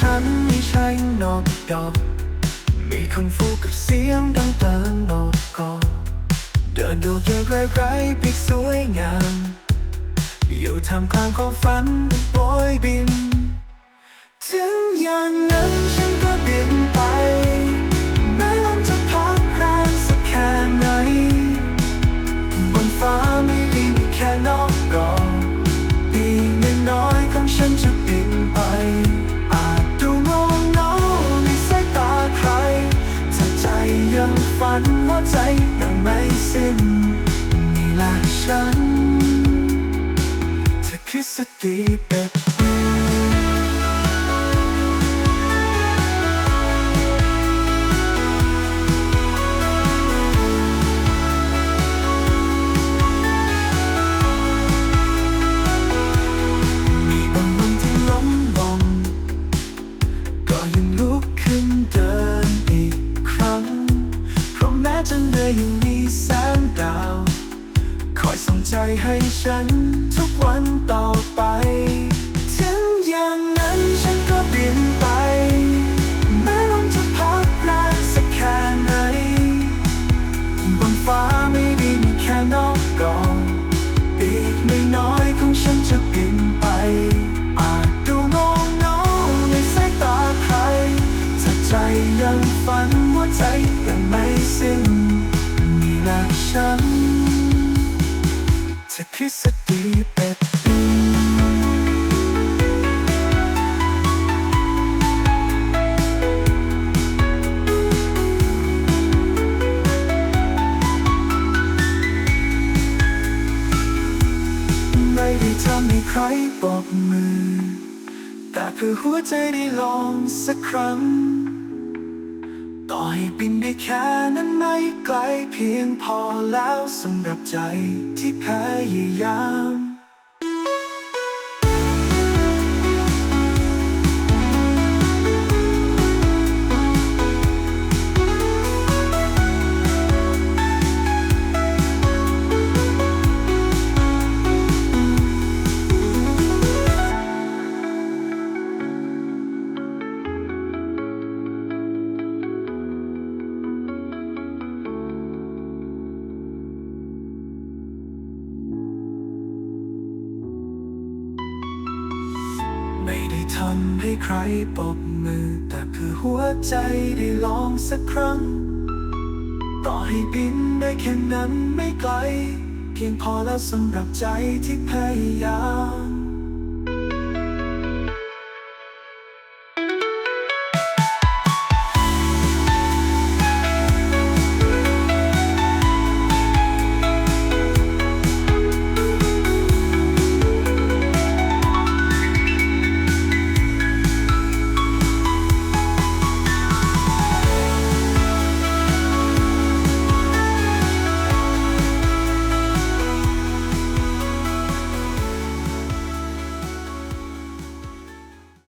ฉันไม่ใช่นกดอก มีคนฟูกับเสียงดังเตือนนกกอเดินดูเจอไร้ไร้ปีกสวยงาม อยู่ท่ามกลางความฝันโบยบิน ใจให้ฉัน ทุกวันต่อไป ถึงอย่างนั้นฉันก็บินไป แม้ลมจะพัดแรงสักแค่ไหน บนฟ้าไม่ได้มีแค่นอกกองปีกไม่น้อยของฉันจะบินไป อาจดูงงเงาในสายตาใครถ้าใจยังฝันหัวใจยังไม่สิ้นนี่แหละฉัน จะพิสดีเป็ดไม่ได้ทำให้ใครบอกมือ แต่เพื่อหัวใจได้ลองสักครั้ง ต่อให้บินได้แค่นั้นไม่ไกลเพียงพอแล้วสำหรับใจที่พยายาม ทำให้ใครปบมือ แต่เพื่อหัวใจได้ลองสักครั้ง ต่อให้บินได้แค่นั้นไม่ไกล เพียงพอแล้วสำหรับใจที่พยายาม